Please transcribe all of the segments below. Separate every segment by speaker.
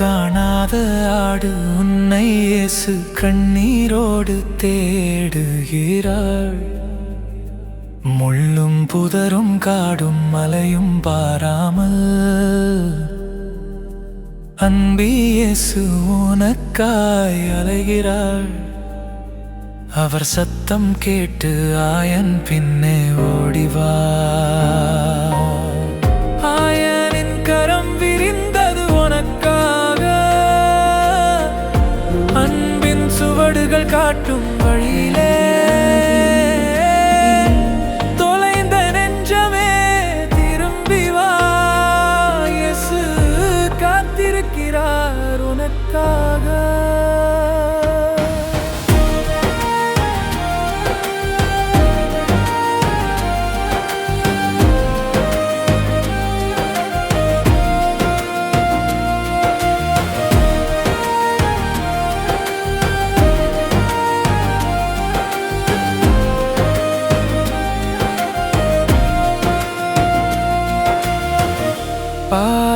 Speaker 1: காணாத ஆடு உன்னை இயேசு கண்ணீரோடு தேடுகிறாள். முள்ளும் புதரும் காடும் மலையும் பாராமல் அன்பியேசு உனக்காய் அலைகிறாள். அவர் சத்தம் கேட்டு ஆயன் பின்னே ஓடிவார் சுவடுகள் காட்டும் வழியிலே. தொலைந்த நெஞ்சமே திரும்பி வா. காத்திருக்கிறார் உனக்கா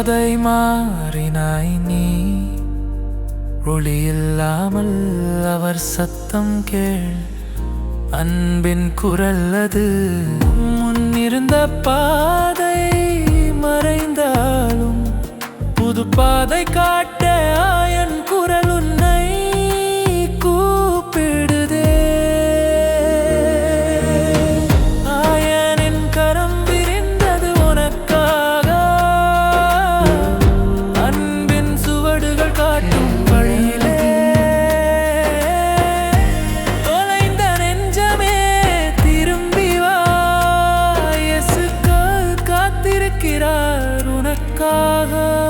Speaker 1: பாதை மாறினாய் நீ. ஒளி இல்லாமல் அவர் சத்தம் கேள். அன்பின் குரல் அது. முன்னிருந்த பாதை மறைந்தாலும் புது பாதை காட்ட இயேசு கா- காத்திருக்கிறார் உனக்காக